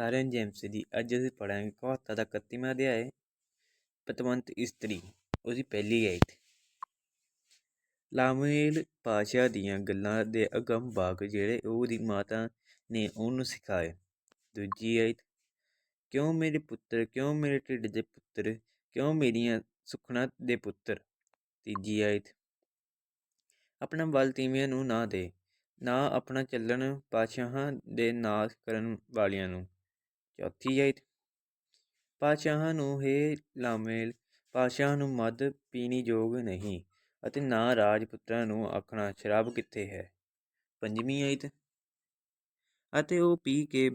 ਸਾਰਿਆਂ ਨੂੰ ਜੇਮਸ ਦੀ ਅੱਜ ਅਸੀਂ ਪੜਾਂਗੇ ਕਹਾਤਾ ਦਾ 31ਵਾਂ ਅਧਿਆਇ ਪਤਵੰਤ ਇਸਤਰੀ, ਉਹਦੀ ਪਹਿਲੀ ਆਇਤ ਲਾਮੇਲ ਪਾਸ਼ਾ ਦੀਆਂ ਗੱਲਾਂ ਦੇ ਅਗੰਮ ਬਾਗ ਜਿਹੜੇ ਉਹਦੀ ਮਾਤਾ ਨੇ ਉਹਨੂੰ ਸਿਖਾਏ। ਦੂਜੀ ਆਇਤ ਕਿਉਂ ਮੇਰੇ ਪੁੱਤਰ, ਕਿਉਂ ਮੇਰੇ ਢਿੱਡ ਦੇ ਪੁੱਤਰ, ਕਿਉਂ ਮੇਰੀਆਂ ਸੁਖਣਾ ਦੇ ਪੁੱਤਰ? ਤੀਜੀ ਆਇਤ ਆਪਣਾ ਬਲ ਤੀਵਿਆਂ ਨੂੰ ਨਾ ਦੇ, ਨਾ ਆਪਣਾ ਚੱਲਣ ਪਾਤਸ਼ਾਹਾਂ ਦੇ ਨਾਸ ਕਰਨ ਵਾਲਿਆਂ ਨੂੰ। ਚੌਥੀ ਆਇਤ ਪਾਤਸ਼ਾਹਾਂ ਨੂੰ ਹੈ ਲਾਮੇਲ, ਪਾਤਸ਼ਾਹ ਨੂੰ ਮਦ ਪੀਣੀ ਯੋਗ ਨਹੀਂ ਅਤੇ ਨਾ ਰਾਜਪੁੱਤਰਾਂ ਨੂੰ ਆਖਣਾ, ਸ਼ਰਾਬ ਕਿੱਥੇ ਹੈ? ਪੰਜਵੀਂ ਆਇਤ ਅਤੇ ਉਹ ਪੀ ਕੇ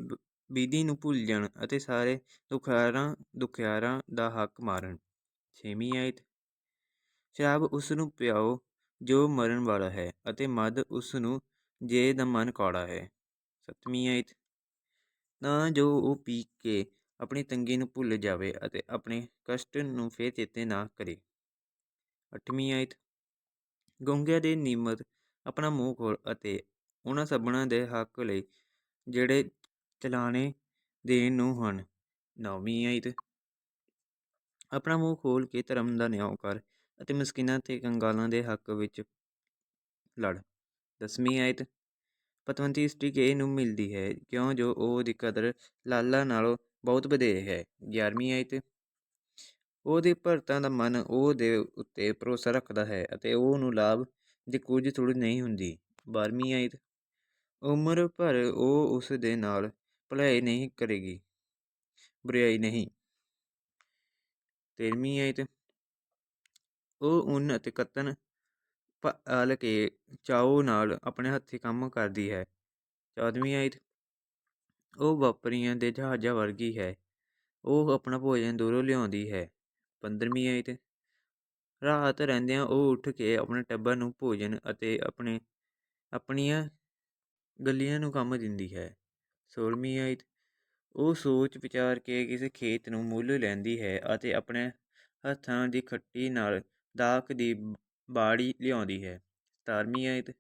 ਵਿਧੀ ਨੂੰ ਭੁੱਲ ਜਾਣ ਅਤੇ ਸਾਰੇ ਦੁਖਿਆਰਾਂ ਦੁਖਿਆਰਾਂ ਦਾ ਹੱਕ ਮਾਰਨ। ਛੇਵੀਂ ਆਇਤ ਸ਼ਰਾਬ ਉਸ ਨੂੰ ਪਿਆਓ ਜੋ ਮਰਨ ਵਾਲਾ ਹੈ ਅਤੇ ਮਦ ਉਸ ਨੂੰ ਜੇ ਦਾ ਮਨ ਕੌੜਾ ਹੈ। ਸੱਤਵੀਂ ਆਇਤ ਤਾਂ ਜੋ ਉਹ ਪੀ ਕੇ ਆਪਣੀ ਤੰਗੀ ਨੂੰ ਭੁੱਲ ਜਾਵੇ ਅਤੇ ਆਪਣੇ ਕਸ਼ਟ ਨੂੰ ਫਿਰ ਚੇਤੇ ਨਾ ਕਰੇ। ਅੱਠਵੀਂ ਆਇਤ। ਗੋਂਗਿਆਂ ਦੇ ਨਿਮਤ ਆਪਣਾ ਮੂੰਹ ਖੋਲ ਅਤੇ ਉਹਨਾਂ ਸਭਨਾਂ ਦੇ ਹੱਕ ਲਈ ਜਿਹੜੇ ਚਲਾਣੇ ਦੇਣ ਨੂੰ ਹਨ। ਨੌਵੀਂ ਆਇਤ। ਆਪਣਾ ਮੂੰਹ ਖੋਲ ਕੇ ਧਰਮ ਦਾ ਨਿਆਂ ਕਰ ਅਤੇ ਮਸਕੀਨਾਂ ਤੇ ਕੰਗਾਲਾਂ ਦੇ ਹੱਕ ਵਿੱਚ ਲੜ। ਦਸਵੀਂ ਆਇਤ। ਪਤਵੰਤੀ ਇਸਤਰੀ ਕੇ ਨੂੰ ਮਿਲਦੀ ਹੈ, ਕਿਉਂ? ਜੋ ਉਹ ਦੀ ਕਦਰ ਲਾਲਾ ਨਾਲੋਂ ਬਹੁਤ ਵਧੇਰੇ ਹੈ। ਗਿਆਰਵੀਂ ਆਇਤ ਉਹਦੇ ਭਰਤਾਂ ਦਾ ਮਨ ਉਹ ਦੇ ਉੱਤੇ ਭਰੋਸਾ ਰੱਖਦਾ ਹੈ ਅਤੇ ਉਹ ਨੂੰ ਲਾਭ ਦੀ ਕੁਝ ਥੋੜੀ ਨਹੀਂ ਹੁੰਦੀ। ਬਾਰਵੀਂ ਆਇਤ ਉਮਰ ਭਰ ਉਹ ਉਸ ਦੇ ਨਾਲ ਭਲਾਈ ਨਹੀਂ ਕਰੇਗੀ, ਬੁਰਾਈ ਨਹੀਂ। ਤੇਰਵੀਂ ਆਇਤ ਉਹ ਉਨ ਅਤੇ ਕਤਨ ਪਾਲ ਕੇ ਚਾਉ ਨਾਲ ਆਪਣੇ ਹੱਥੀਂ ਕੰਮ ਕਰਦੀ ਹੈ। ਚੌਦਵੀਂ ਆਇਤ ਉਹ ਵਾਪਰੀਆਂ ਦੇ ਜਹਾਜ਼ਾਂ ਵਰਗੀ ਹੈ। ਉਹ ਆਪਣਾ ਭੋਜਨ ਦੂਰੋਂ ਲਿਆਉਂਦੀ ਹੈ। ਪੰਦਰਵੀਂ ਆਇਤ ਰਾਤ ਰਹਿੰਦਿਆਂ ਉਹ ਉੱਠ ਕੇ ਆਪਣੇ ਟੱਬਰ ਨੂੰ ਭੋਜਨ ਅਤੇ ਆਪਣੇ, ਆਪਣੀਆਂ ਗੱਲੀਆਂ ਨੂੰ ਕੰਮ ਦਿੰਦੀ ਹੈ। ਸੋਲਵੀਂ ਆਇਤ ਉਹ ਸੋਚ ਵਿਚਾਰ ਕੇ ਕਿਸੇ ਖੇਤ ਨੂੰ ਮੁੱਲ ਲੈਂਦੀ ਹੈ ਅਤੇ ਆਪਣੇ ਹੱਥਾਂ ਦੀ ਖੱਟੀ ਨਾਲ ਦਾਖ ਦੀ ਬਾੜੀ ਲਿਆਉਂਦੀ ਹੈ। ਸਤਾਰਵੀਂ ਆਇਤ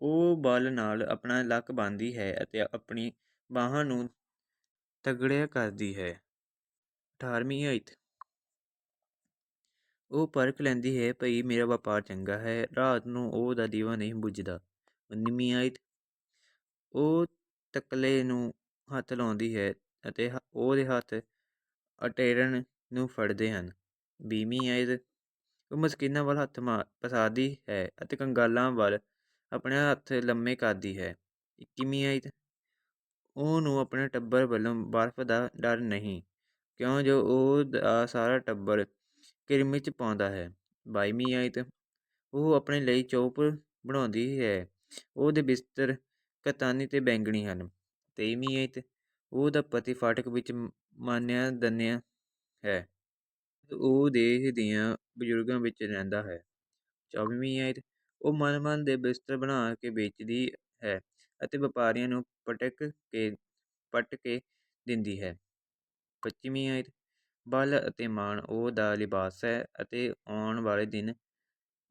ਉਹ ਬਲ ਨਾਲ ਆਪਣਾ ਲੱਕ ਬੰਨ੍ਹਦੀ ਹੈ ਅਤੇ ਆਪਣੀ ਬਾਹਾਂ ਨੂੰ ਤਗੜਿਆ ਕਰਦੀ ਹੈ। 18ਵੀਂ ਆਇਤ ਉਹ ਪਰਖ ਲੈਂਦੀ ਹੈ, ਭਈ ਮੇਰਾ ਵਪਾਰ ਚੰਗਾ ਹੈ, ਰਾਤ ਨੂੰ ਉਹ ਦਾ ਦੀਵਾ ਨਹੀਂ ਬੁਝਦਾ। 19ਵੀਂ ਆਇਤ ਉਹ ਤਕਲੇ ਨੂੰ ਹੱਥ ਲਾਉਂਦੀ ਹੈ ਅਤੇ ਉਹਦੇ ਹੱਥ ਅਟੇਰਨ ਨੂੰ ਫੜਦੇ ਹਨ। 20ਵੀਂ ਆਇਤ ਉਹ ਮਸਕੀਨਾਂ ਵੱਲ ਹੱਥ ਮਾ ਪਸਾਰਦੀ ਹੈ ਅਤੇ ਕੰਗਾਲਾਂ ਵੱਲ ਆਪਣੇ ਹੱਥ ਲੰਮੇ ਕਰਦੀ ਹੈ। 21ਵੀਂ ਆਇਤ ਉਹ ਨੂੰ ਆਪਣੇ ਟੱਬਰ ਵੱਲੋਂ ਬਰਫ਼ ਦਾ ਡਰ ਨਹੀਂ, ਕਿਉਂ ਜੋ ਉਹ ਦਾ ਸਾਰਾ ਟੱਬਰ ਕਿਰਮਿਚ ਪਾਉਂਦਾ ਹੈ। 22ਵੀਂ ਆਇਤ ਉਹ ਆਪਣੇ ਲਈ ਚੌਪ ਬਣਾਉਂਦੀ ਹੈ। ਉਹਦੇ ਬਿਸਤਰ ਕਤਾਨੀ ਤੇ ਬੈਂਗਣੀ ਹਨ। 23ਵੀਂ ਆਇਤ ਉਹਦਾ ਪਤੀ ਫਾਟਕ ਵਿੱਚ ਮਾਨਿਆ, ਦੰਨਿਆ ਹੈ। ਉਹ ਦੇਸ਼ ਦੀਆਂ ਬਜ਼ੁਰਗਾਂ ਵਿੱਚ ਰਹਿੰਦਾ ਹੈ। 24ਵੀਂ ਆਇਤ, ਉਹ ਮਨ ਮਨ ਦੇ ਬਿਸਤਰ ਬਣਾ ਕੇ ਵੇਚਦੀ ਹੈ ਅਤੇ ਵਪਾਰੀਆਂ ਨੂੰ ਪਟਕ ਕੇ, ਪਟ ਕੇ ਦਿੰਦੀ ਹੈ। 25ਵੀਂ ਆਇਤ, ਬਲ ਅਤੇ ਮਾਣ, ਉਹ ਦਾ ਲਿਬਾਸ ਹੈ ਅਤੇ ਆਉਣ ਵਾਲੇ ਦਿਨ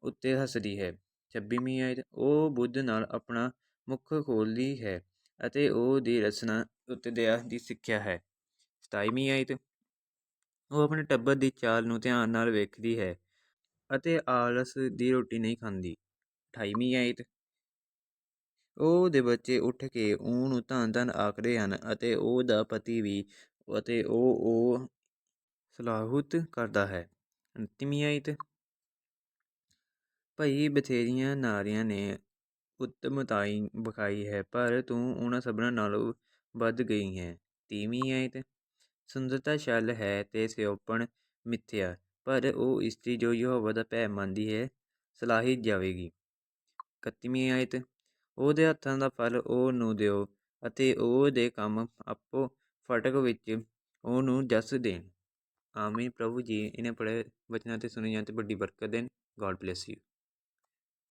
ਉੱਤੇ ਹੱਸਦੀ ਹੈ। 26ਵੀਂ ਆਇਤ, ਉਹ ਬੁੱਧ ਨਾਲ ਆਪਣਾ ਮੁੱਖ ਖੋਲਦੀ ਹੈ ਅਤੇ ਉਹ ਦੀ ਰਚਨਾ ਉੱਤੇ ਦਇਆ ਦੀ ਸਿੱਖਿਆ ਹੈ। 27ਵੀਂ ਆਇਤ ਉਹ ਆਪਣੇ ਟੱਬਰ ਦੀ ਚਾਲ ਨੂੰ ਧਿਆਨ ਨਾਲ ਵੇਖਦੀ ਹੈ ਅਤੇ ਆਲਸ ਦੀ ਰੋਟੀ ਨਹੀਂ ਖਾਂਦੀ। 28ਵੀਂ ਆਇਤ ਉਹ ਦੇ ਬੱਚੇ ਉੱਠ ਕੇ ਉਹ ਨੂੰ ਧੰਨ ਧੰਨ ਆਖਦੇ ਹਨ ਅਤੇ ਉਹ ਦਾ ਪਤੀ ਵੀ ਅਤੇ ਉਹ ਉਹ ਸਲਾਹੁਤ ਕਰਦਾ ਹੈ। 29ਵੀਂ ਆਇਤ ਭਈ ਬਥੇਰੀਆਂ ਨਾਰੀਆਂ ਨੇ ਉੱਤਮਤਾਈ ਵਿਖਾਈ ਹੈ, ਪਰ ਤੂੰ ਉਹਨਾਂ ਸਭਨਾਂ ਨਾਲੋਂ ਵੱਧ ਗਈ ਹੈ। 30ਵੀਂ ਆਇਤ ਸੁੰਦਰਤਾ ਛਲ ਹੈ ਤੇ ਸਿਉਪਣ ਮਿੱਥਿਆ, ਪਰ ਉਹ ਇਸਤਰੀ ਜੋ ਯਹੋਵਾ ਦਾ ਭੈ ਮੰਨਦੀ ਹੈ, ਸਲਾਹੀ ਜਾਵੇਗੀ। 31ਵੀਂ ਆਇਤ, ਉਹਦੇ ਹੱਥਾਂ ਦਾ ਫਲ ਉਹ ਨੂੰ ਦਿਓ ਅਤੇ ਉਹ ਦੇ ਕੰਮ ਆਪੋ ਫਟਕ ਵਿੱਚ ਉਹਨੂੰ ਜਸ ਦੇਣ। ਆਮੀਨ। ਪ੍ਰਭੂ ਜੀ, ਇਹਨੇ ਪੜੇ ਵਚਨਾਂ ਤੇ ਸੁਣੀ ਜਾਂ ਤੇ ਵੱਡੀ ਬਰਕਤ ਦੇਣ। God bless you